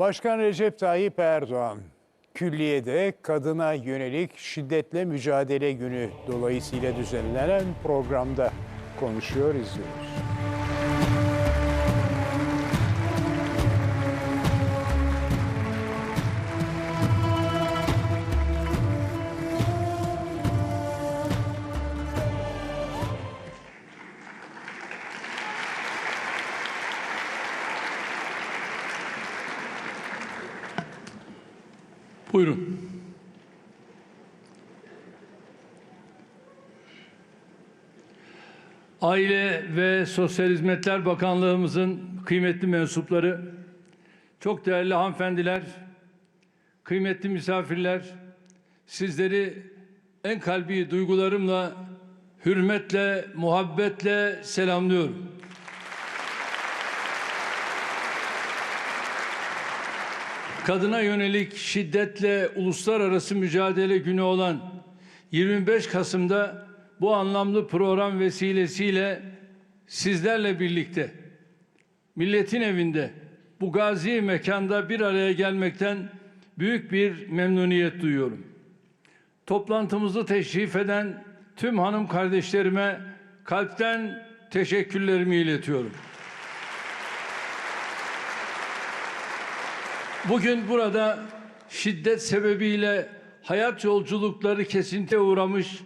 Başkan Recep Tayyip Erdoğan, külliyede kadına yönelik şiddetle mücadele günü dolayısıyla düzenlenen programda konuşuyor, izliyoruz. Buyurun. Aile ve Sosyal Hizmetler Bakanlığımızın kıymetli mensupları, çok değerli hanımefendiler, kıymetli misafirler, sizleri en kalbi duygularımla, hürmetle, muhabbetle selamlıyorum. Kadına yönelik şiddetle uluslararası mücadele günü olan 25 Kasım'da bu anlamlı program vesilesiyle sizlerle birlikte milletin evinde bu gazi mekanda bir araya gelmekten büyük bir memnuniyet duyuyorum. Toplantımızı teşrif eden tüm hanım kardeşlerime kalpten teşekkürlerimi iletiyorum. Bugün burada şiddet sebebiyle hayat yolculukları kesintiye uğramış,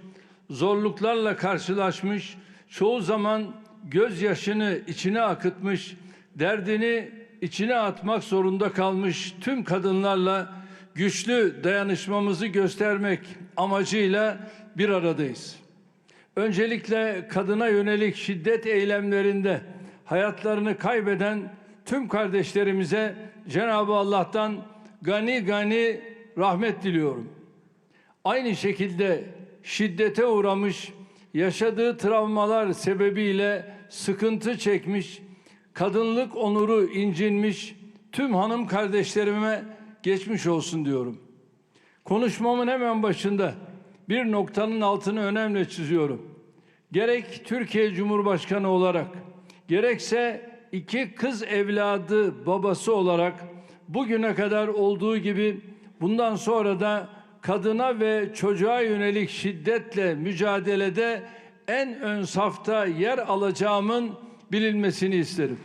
zorluklarla karşılaşmış, çoğu zaman gözyaşını içine akıtmış, derdini içine atmak zorunda kalmış tüm kadınlarla güçlü dayanışmamızı göstermek amacıyla bir aradayız. Öncelikle kadına yönelik şiddet eylemlerinde hayatlarını kaybeden tüm kardeşlerimize Cenab-ı Allah'tan gani gani rahmet diliyorum. Aynı şekilde şiddete uğramış, yaşadığı travmalar sebebiyle sıkıntı çekmiş, kadınlık onuru incinmiş tüm hanım kardeşlerime geçmiş olsun diyorum. Konuşmamın hemen başında bir noktanın altını önemli çiziyorum. Gerek Türkiye Cumhurbaşkanı olarak gerekse iki kız evladı babası olarak bugüne kadar olduğu gibi bundan sonra da kadına ve çocuğa yönelik şiddetle mücadelede en ön safta yer alacağımın bilinmesini isterim.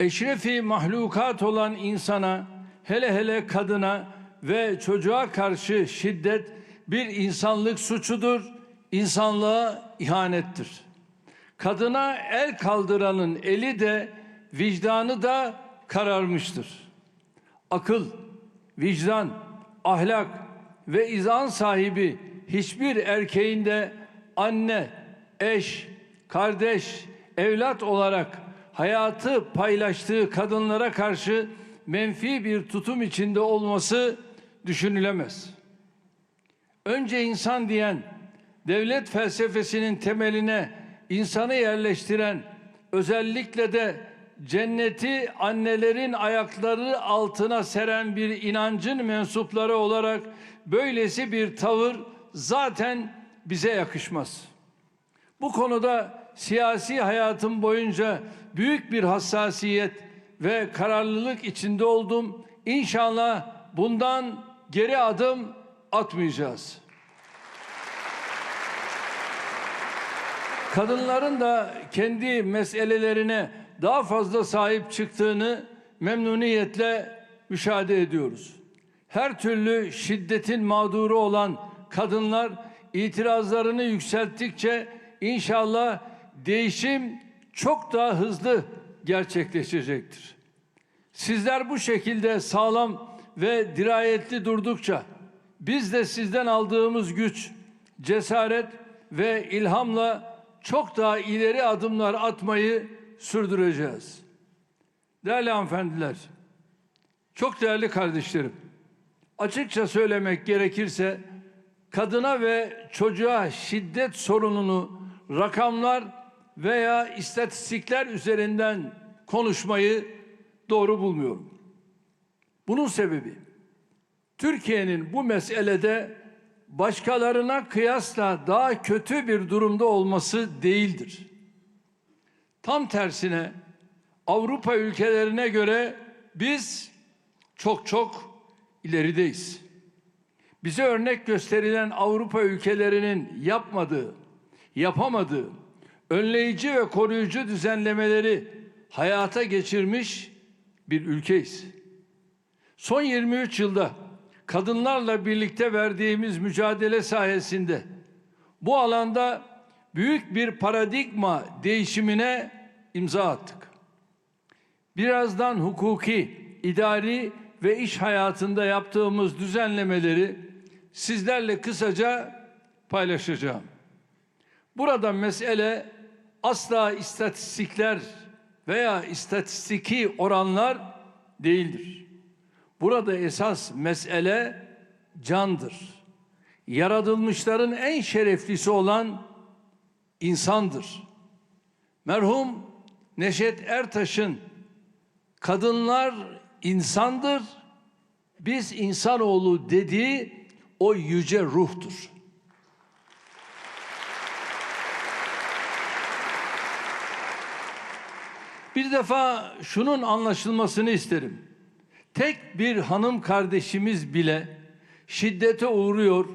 Eşrefi mahlukat olan insana, hele hele kadına ve çocuğa karşı şiddet bir insanlık suçudur, insanlığa ihanettir. Kadına el kaldıranın eli de vicdanı da kararmıştır. Akıl, vicdan, ahlak ve izan sahibi hiçbir erkeğin de anne, eş, kardeş, evlat olarak hayatı paylaştığı kadınlara karşı menfi bir tutum içinde olması düşünülemez. Önce insan diyen devlet felsefesinin temeline insanı yerleştiren özellikle de cenneti annelerin ayakları altına seren bir inancın mensupları olarak böylesi bir tavır zaten bize yakışmaz. Bu konuda siyasi hayatım boyunca büyük bir hassasiyet ve kararlılık içinde oldum. İnşallah bundan geri adım atmayacağız. Kadınların da kendi meselelerine daha fazla sahip çıktığını memnuniyetle müşahede ediyoruz. Her türlü şiddetin mağduru olan kadınlar itirazlarını yükselttikçe inşallah değişim çok daha hızlı gerçekleşecektir. Sizler bu şekilde sağlam ve dirayetli durdukça biz de sizden aldığımız güç, cesaret ve ilhamla çok daha ileri adımlar atmayı sürdüreceğiz. Değerli hanımefendiler, çok değerli kardeşlerim, açıkça söylemek gerekirse kadına ve çocuğa şiddet sorununu rakamlar veya istatistikler üzerinden konuşmayı doğru bulmuyorum. Bunun sebebi Türkiye'nin bu meselede başkalarına kıyasla daha kötü bir durumda olması değildir. Tam tersine Avrupa ülkelerine göre biz çok çok ilerideyiz. Bize örnek gösterilen Avrupa ülkelerinin yapmadığı, yapamadığı önleyici ve koruyucu düzenlemeleri hayata geçirmiş bir ülkeyiz. Son 23 yılda kadınlarla birlikte verdiğimiz mücadele sayesinde bu alanda büyük bir paradigma değişimine imza attık. Birazdan hukuki, idari ve iş hayatında yaptığımız düzenlemeleri sizlerle kısaca paylaşacağım. Burada mesele asla istatistikler veya istatistiki oranlar değildir. Burada esas mesele candır. Yaratılmışların en şereflisi olan insandır. Merhum Neşet Ertaş'ın kadınlar insandır, biz insanoğlu dediği o yüce ruhtur. Bir defa şunun anlaşılmasını isterim. Tek bir hanım kardeşimiz bile şiddete uğruyor,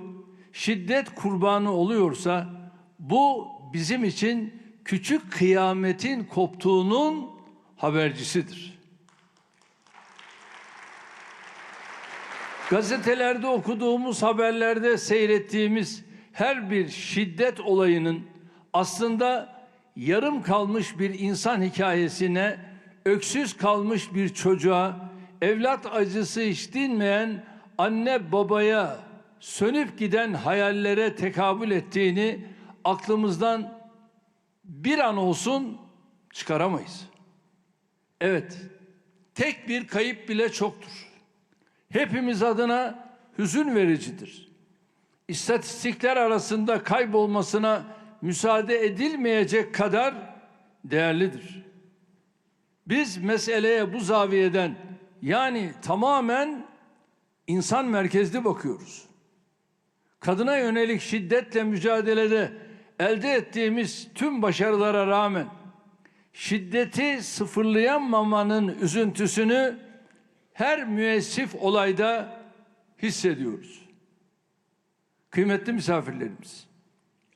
şiddet kurbanı oluyorsa bu bizim için küçük kıyametin koptuğunun habercisidir. Gazetelerde okuduğumuz haberlerde seyrettiğimiz her bir şiddet olayının aslında yarım kalmış bir insan hikayesine, öksüz kalmış bir çocuğa, evlat acısı hiç dinmeyen anne babaya, sönüp giden hayallere tekabül ettiğini aklımızdan bir an olsun çıkaramayız. Evet, tek bir kayıp bile çoktur. Hepimiz adına hüzün vericidir. İstatistikler arasında kaybolmasına müsaade edilmeyecek kadar değerlidir. Biz meseleye bu zaviyeden yani tamamen insan merkezli bakıyoruz. Kadına yönelik şiddetle mücadelede elde ettiğimiz tüm başarılara rağmen şiddeti sıfırlayamamanın üzüntüsünü her müessif olayda hissediyoruz. Kıymetli misafirlerimiz,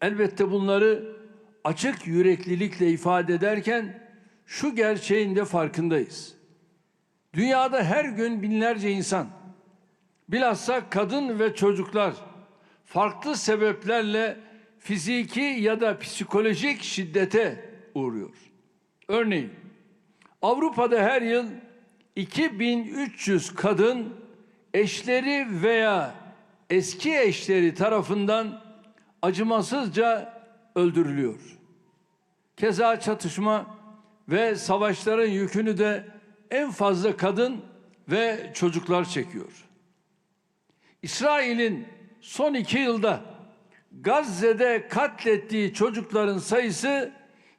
elbette bunları açık yüreklilikle ifade ederken şu gerçeğin de farkındayız. Dünyada her gün binlerce insan, bilhassa kadın ve çocuklar farklı sebeplerle fiziki ya da psikolojik şiddete uğruyor. Örneğin Avrupa'da her yıl 2300 kadın eşleri veya eski eşleri tarafından acımasızca öldürülüyor. Keza çatışma ve savaşların yükünü de en fazla kadın ve çocuklar çekiyor. İsrail'in son iki yılda Gazze'de katlettiği çocukların sayısı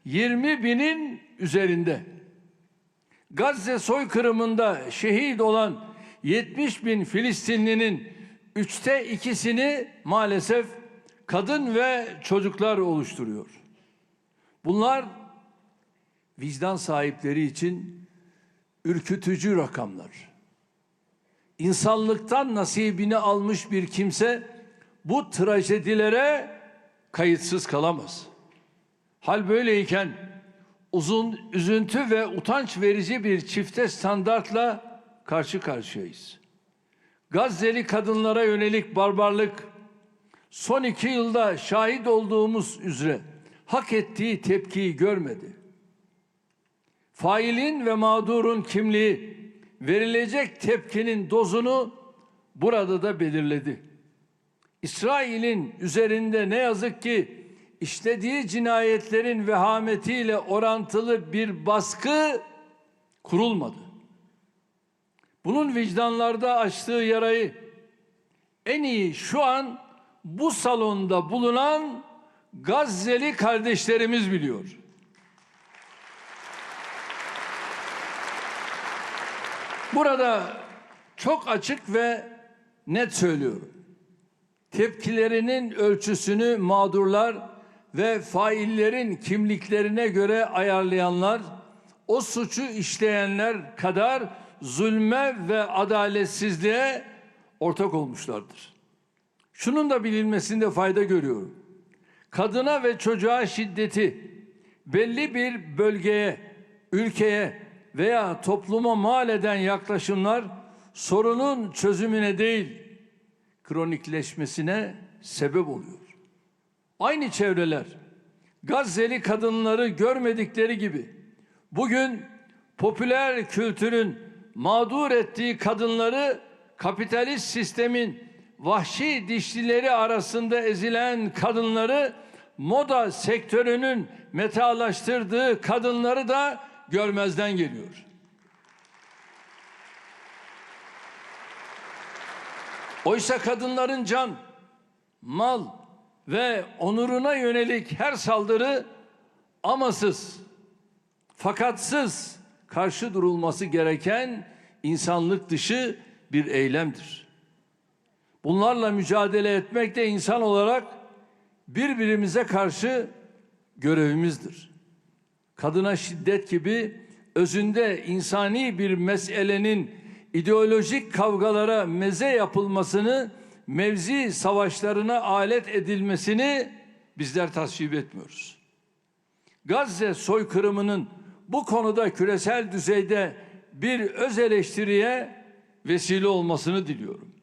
20 binin üzerinde. Gazze soykırımında şehit olan 70 bin Filistinlinin üçte ikisini maalesef kadın ve çocuklar oluşturuyor. Bunlar vicdan sahipleri için ürkütücü rakamlar. İnsanlıktan nasibini almış bir kimse bu trajedilere kayıtsız kalamaz. Hal böyleyken uzun üzüntü ve utanç verici bir çifte standartla karşı karşıyayız. Gazze'li kadınlara yönelik barbarlık son iki yılda şahit olduğumuz üzere hak ettiği tepkiyi görmedi. Failin ve mağdurun kimliği verilecek tepkinin dozunu burada da belirledi. İsrail'in üzerinde ne yazık ki işlediği cinayetlerin vehametiyle orantılı bir baskı kurulmadı. Bunun vicdanlarda açtığı yarayı en iyi şu an bu salonda bulunan Gazze'li kardeşlerimiz biliyor. Burada çok açık ve net söylüyorum. Tepkilerinin ölçüsünü mağdurlar ve faillerin kimliklerine göre ayarlayanlar o suçu işleyenler kadar zulme ve adaletsizliğe ortak olmuşlardır. Şunun da bilinmesinde fayda görüyorum. Kadına ve çocuğa şiddeti belli bir bölgeye, ülkeye veya topluma mal eden yaklaşımlar sorunun çözümüne değil, kronikleşmesine sebep oluyor. Aynı çevreler Gazze'li kadınları görmedikleri gibi bugün popüler kültürün mağdur ettiği kadınları kapitalist sistemin vahşi dişlileri arasında ezilen kadınları moda sektörünün metalaştırdığı kadınları da görmezden geliyor. Oysa kadınların can, mal ve onuruna yönelik her saldırı amasız, fakatsız karşı durulması gereken insanlık dışı bir eylemdir. Bunlarla mücadele etmek de insan olarak birbirimize karşı görevimizdir. Kadına şiddet gibi özünde insani bir meselenin ideolojik kavgalara meze yapılmasını, mevzi savaşlarına alet edilmesini bizler tasvip etmiyoruz. Gazze soykırımının bu konuda küresel düzeyde bir öz eleştiriye vesile olmasını diliyorum.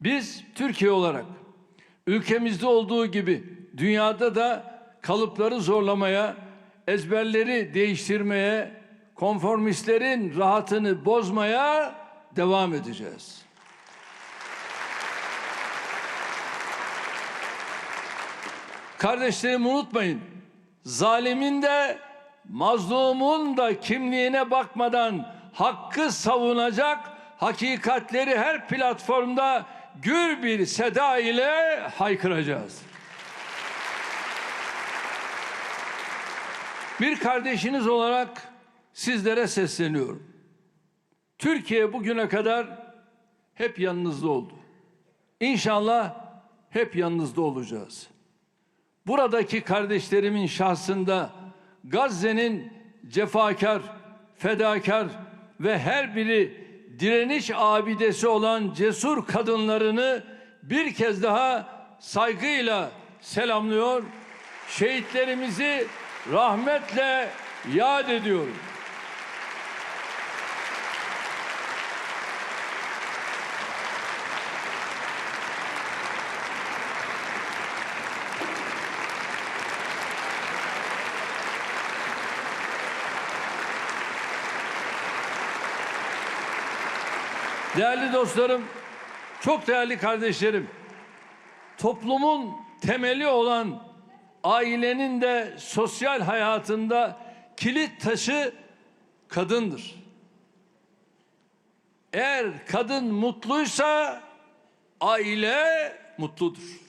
Biz Türkiye olarak ülkemizde olduğu gibi dünyada da kalıpları zorlamaya, ezberleri değiştirmeye, konformistlerin rahatını bozmaya devam edeceğiz. Kardeşlerim unutmayın. Zalimin de mazlumun da kimliğine bakmadan hakkı savunacak hakikatleri her platformda gür bir seda ile haykıracağız. Bir kardeşiniz olarak sizlere sesleniyorum. Türkiye bugüne kadar hep yanınızda oldu. İnşallah hep yanınızda olacağız. Buradaki kardeşlerimin şahsında Gazze'nin cefakar, fedakar ve her biri direniş abidesi olan cesur kadınlarını bir kez daha saygıyla selamlıyor. Şehitlerimizi rahmetle yad ediyorum. Değerli dostlarım, çok değerli kardeşlerim, toplumun temeli olan ailenin de sosyal hayatında kilit taşı kadındır. Eğer kadın mutluysa aile mutludur.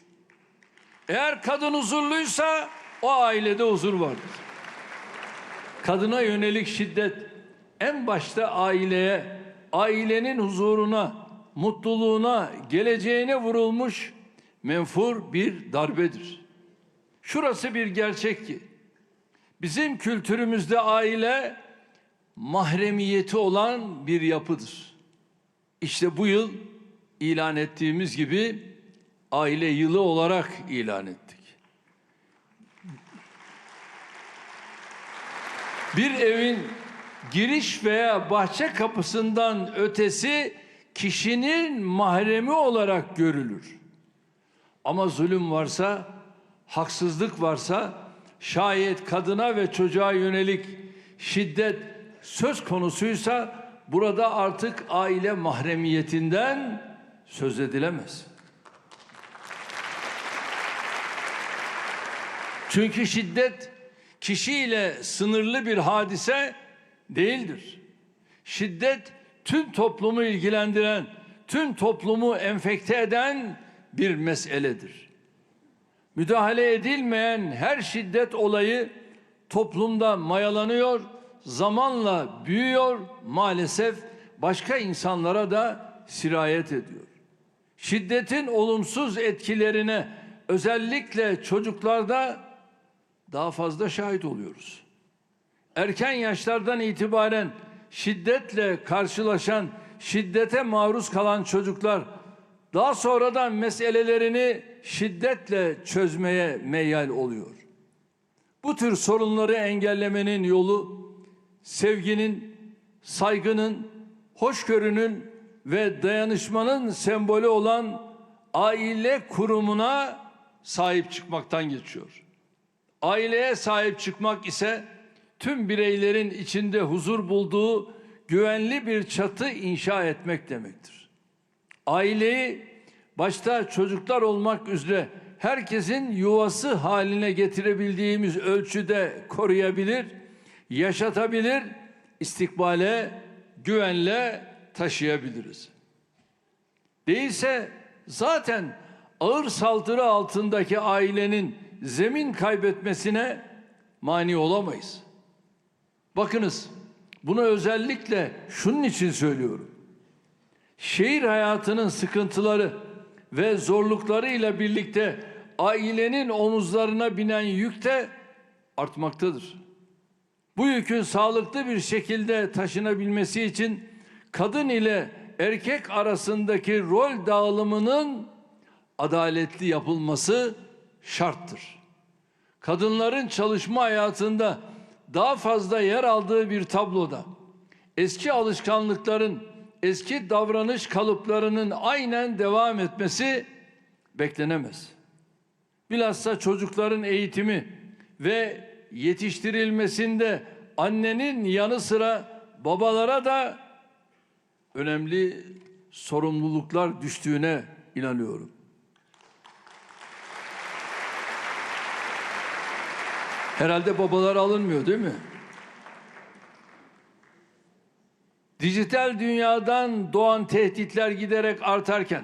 Eğer kadın huzurluysa o ailede huzur vardır. Kadına yönelik şiddet en başta aileye, ailenin huzuruna, mutluluğuna, geleceğine vurulmuş menfur bir darbedir. Şurası bir gerçek ki bizim kültürümüzde aile mahremiyeti olan bir yapıdır. İşte bu yıl ilan ettiğimiz gibi aile yılı olarak ilan ettik. Bir evin giriş veya bahçe kapısından ötesi kişinin mahremi olarak görülür. Ama zulüm varsa, haksızlık varsa, şayet kadına ve çocuğa yönelik şiddet söz konusuysa burada artık aile mahremiyetinden söz edilemez. Çünkü şiddet kişiyle sınırlı bir hadise değildir. Şiddet tüm toplumu ilgilendiren, tüm toplumu enfekte eden bir meseledir. Müdahale edilmeyen her şiddet olayı toplumda mayalanıyor, zamanla büyüyor, maalesef başka insanlara da sirayet ediyor. Şiddetin olumsuz etkilerine özellikle çocuklarda daha fazla şahit oluyoruz. Erken yaşlardan itibaren şiddetle karşılaşan, şiddete maruz kalan çocuklar daha sonradan meselelerini şiddetle çözmeye meyyal oluyor. Bu tür sorunları engellemenin yolu sevginin, saygının, hoşgörünün ve dayanışmanın sembolü olan aile kurumuna sahip çıkmaktan geçiyor. Aileye sahip çıkmak ise tüm bireylerin içinde huzur bulduğu güvenli bir çatı inşa etmek demektir. Aileyi başta çocuklar olmak üzere herkesin yuvası haline getirebildiğimiz ölçüde koruyabilir, yaşatabilir, istikbale güvenle taşıyabiliriz. Değilse zaten ağır saldırı altındaki ailenin zemin kaybetmesine mani olamayız. Bakınız bunu özellikle şunun için söylüyorum. Şehir hayatının sıkıntıları ve zorluklarıyla birlikte ailenin omuzlarına binen yük de artmaktadır. Bu yükün sağlıklı bir şekilde taşınabilmesi için kadın ile erkek arasındaki rol dağılımının adaletli yapılması şarttır. Kadınların çalışma hayatında daha fazla yer aldığı bir tabloda eski alışkanlıkların, eski davranış kalıplarının aynen devam etmesi beklenemez. Bilhassa çocukların eğitimi ve yetiştirilmesinde annenin yanı sıra babalara da önemli sorumluluklar düştüğüne inanıyorum. Herhalde babalar alınmıyor değil mi? Dijital dünyadan doğan tehditler giderek artarken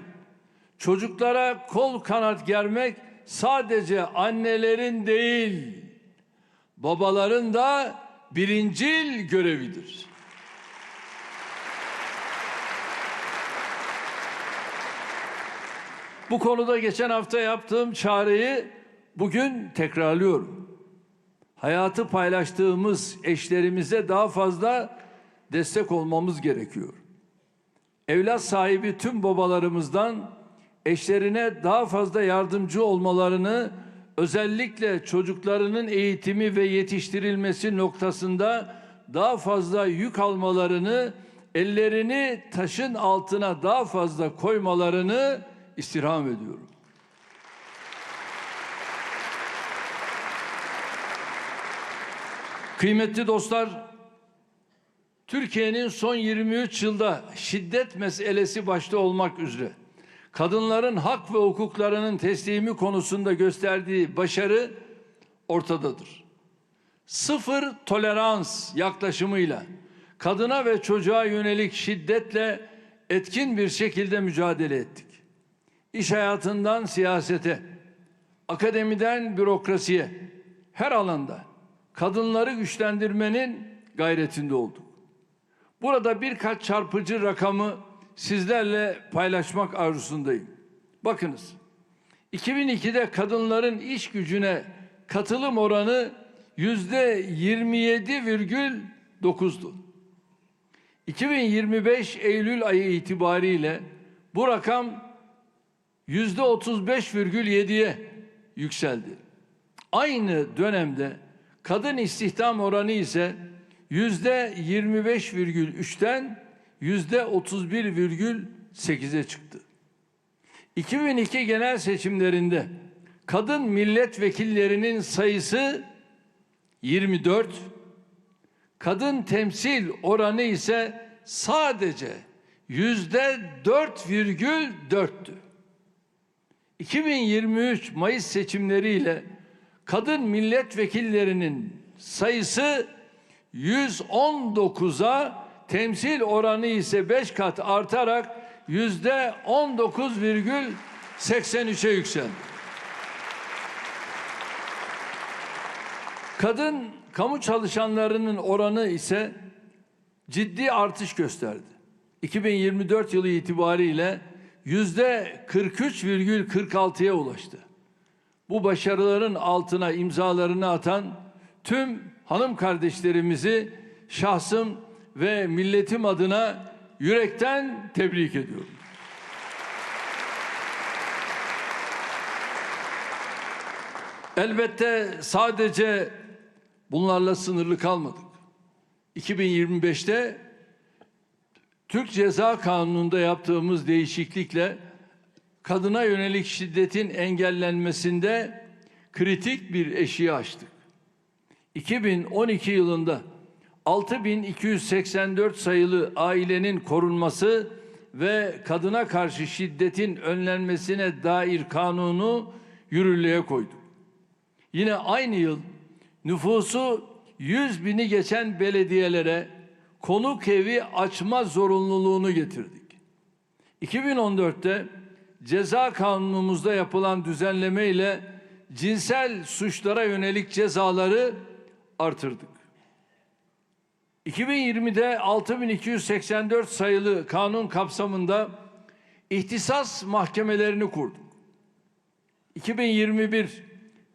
çocuklara kol kanat germek sadece annelerin değil babaların da birincil görevidir. Bu konuda geçen hafta yaptığım çağrıyı bugün tekrarlıyorum. Hayatı paylaştığımız eşlerimize daha fazla destek olmamız gerekiyor. Evlat sahibi tüm babalarımızdan eşlerine daha fazla yardımcı olmalarını özellikle çocuklarının eğitimi ve yetiştirilmesi noktasında daha fazla yük almalarını, ellerini taşın altına daha fazla koymalarını istirham ediyorum. Kıymetli dostlar, Türkiye'nin son 23 yılda şiddet meselesi başta olmak üzere kadınların hak ve hukuklarının teslimi konusunda gösterdiği başarı ortadadır. Sıfır tolerans yaklaşımıyla kadına ve çocuğa yönelik şiddetle etkin bir şekilde mücadele ettik. İş hayatından siyasete, akademiden bürokrasiye her alanda kadınları güçlendirmenin gayretinde olduk. Burada birkaç çarpıcı rakamı sizlerle paylaşmak arzusundayım. Bakınız. 2002'de kadınların iş gücüne katılım oranı yüzde 27,9'du. 2025 Eylül ayı itibariyle bu rakam yüzde 35,7'ye yükseldi. Aynı dönemde kadın istihdam oranı ise yüzde 25,3'ten yüzde 31,8'e çıktı. 2002 genel seçimlerinde kadın milletvekillerinin sayısı 24, kadın temsil oranı ise sadece yüzde 4,4'tü. 2023 Mayıs seçimleriyle kadın milletvekillerinin sayısı 119'a temsil oranı ise 5 kat artarak yüzde 19,83'e yükseldi. Kadın kamu çalışanlarının oranı ise ciddi artış gösterdi. 2024 yılı itibariyle yüzde 43,46'ya ulaştı. bu başarıların altına imzalarını atan tüm hanım kardeşlerimizi şahsım ve milletim adına yürekten tebrik ediyorum. Elbette sadece bunlarla sınırlı kalmadık. 2025'te Türk Ceza Kanunu'nda yaptığımız değişiklikle kadına yönelik şiddetin engellenmesinde kritik bir eşiği açtık. 2012 yılında 6284 sayılı ailenin korunması ve kadına karşı şiddetin önlenmesine dair kanunu yürürlüğe koyduk. Yine aynı yıl nüfusu 100 bini geçen belediyelere konuk evi açma zorunluluğunu getirdik. 2014'te ceza kanunumuzda yapılan düzenleme ile cinsel suçlara yönelik cezaları artırdık. 2020'de 6284 sayılı kanun kapsamında ihtisas mahkemelerini kurduk. 2021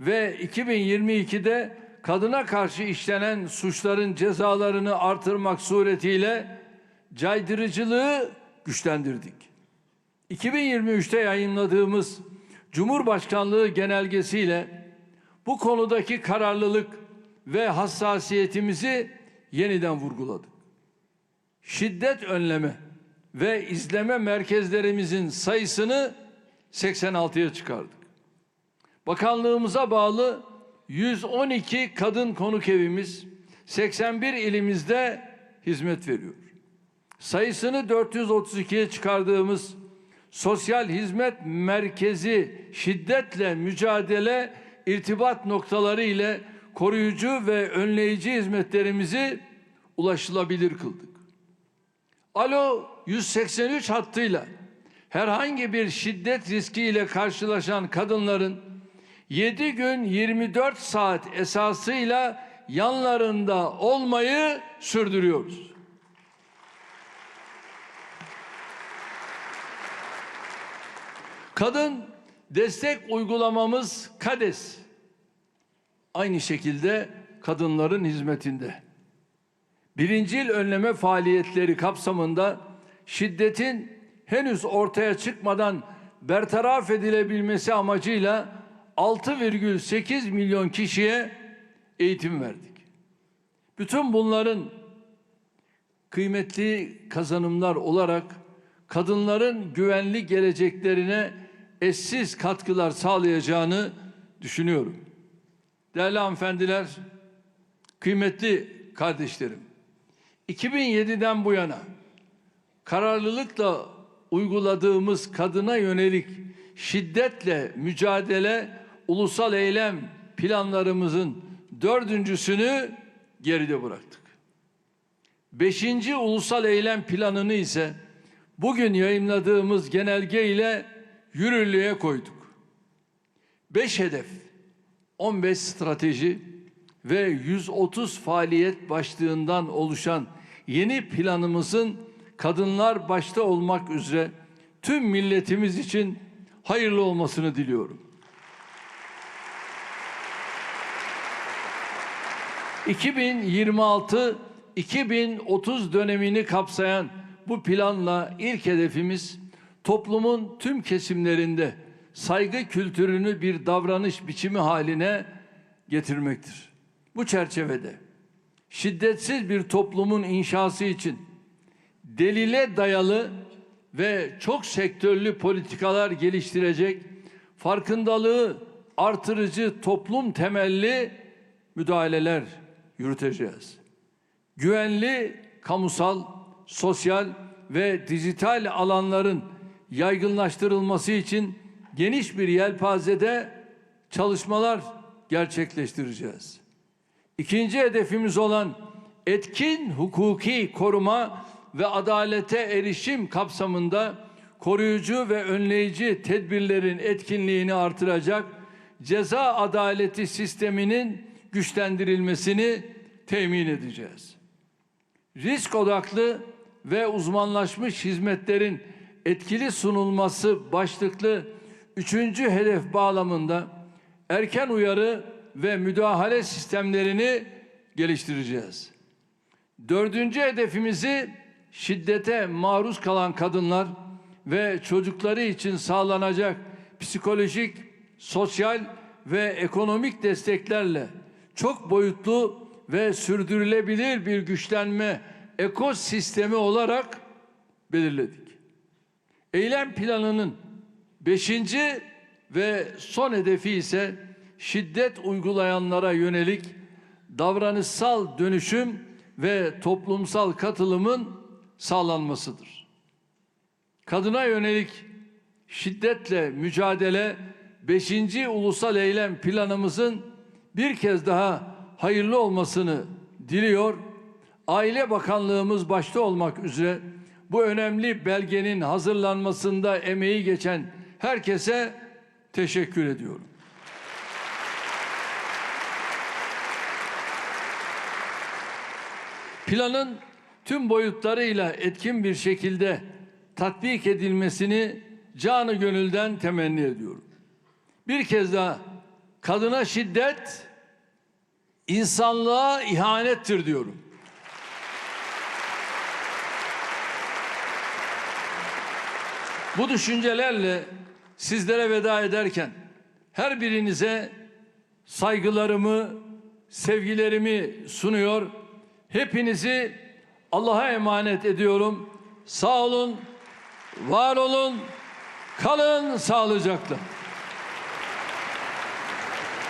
ve 2022'de kadına karşı işlenen suçların cezalarını artırmak suretiyle caydırıcılığı güçlendirdik. 2023'te yayınladığımız Cumhurbaşkanlığı genelgesiyle bu konudaki kararlılık ve hassasiyetimizi yeniden vurguladık. Şiddet önleme ve izleme merkezlerimizin sayısını 86'ya çıkardık. Bakanlığımıza bağlı 112 kadın konuk evimiz 81 ilimizde hizmet veriyor. Sayısını 432'ye çıkardığımız Sosyal Hizmet Merkezi şiddetle mücadele irtibat noktaları ile koruyucu ve önleyici hizmetlerimizi ulaşılabilir kıldık. Alo 183 hattıyla herhangi bir şiddet riskiyle karşılaşan kadınların 7 gün 24 saat esasıyla yanlarında olmayı sürdürüyoruz. Kadın destek uygulamamız KADES. Aynı şekilde kadınların hizmetinde. Birincil önleme faaliyetleri kapsamında şiddetin henüz ortaya çıkmadan bertaraf edilebilmesi amacıyla 6,8 milyon kişiye eğitim verdik. Bütün bunların kıymetli kazanımlar olarak kadınların güvenli geleceklerine eşsiz katkılar sağlayacağını düşünüyorum. Değerli hanımefendiler, kıymetli kardeşlerim, 2007'den bu yana kararlılıkla uyguladığımız kadına yönelik şiddetle mücadele ulusal eylem planlarımızın dördüncüsünü geride bıraktık. Beşinci ulusal eylem planını ise bugün yayınladığımız genelge ile yürürlüğe koyduk. Beş hedef, 15 strateji ve 130 faaliyet başlığından oluşan yeni planımızın kadınlar başta olmak üzere tüm milletimiz için hayırlı olmasını diliyorum. 2026-2030 dönemini kapsayan bu planla ilk hedefimiz toplumun tüm kesimlerinde saygı kültürünü bir davranış biçimi haline getirmektir. Bu çerçevede şiddetsiz bir toplumun inşası için delile dayalı ve çok sektörlü politikalar geliştirecek, farkındalığı artırıcı toplum temelli müdahaleler yürüteceğiz. Güvenli kamusal, sosyal ve dijital alanların yaygınlaştırılması için geniş bir yelpazede çalışmalar gerçekleştireceğiz. İkinci hedefimiz olan etkin hukuki koruma ve adalete erişim kapsamında koruyucu ve önleyici tedbirlerin etkinliğini artıracak ceza adaleti sisteminin güçlendirilmesini temin edeceğiz. Risk odaklı ve uzmanlaşmış hizmetlerin etkili sunulması başlıklı üçüncü hedef bağlamında erken uyarı ve müdahale sistemlerini geliştireceğiz. Dördüncü hedefimizi şiddete maruz kalan kadınlar ve çocukları için sağlanacak psikolojik, sosyal ve ekonomik desteklerle çok boyutlu ve sürdürülebilir bir güçlenme ekosistemi olarak belirledik. Eylem planının beşinci ve son hedefi ise şiddet uygulayanlara yönelik davranışsal dönüşüm ve toplumsal katılımın sağlanmasıdır. Kadına yönelik şiddetle mücadele 5. ulusal eylem planımızın bir kez daha hayırlı olmasını diliyor. Aile Bakanlığımız başta olmak üzere bu önemli belgenin hazırlanmasında emeği geçen herkese teşekkür ediyorum. Planın tüm boyutlarıyla etkin bir şekilde tatbik edilmesini canı gönülden temenni ediyorum. Bir kez daha kadına şiddet insanlığa ihanettir diyorum. Bu düşüncelerle sizlere veda ederken her birinize saygılarımı, sevgilerimi sunuyor. Hepinizi Allah'a emanet ediyorum. Sağ olun, var olun, kalın sağlıcakla.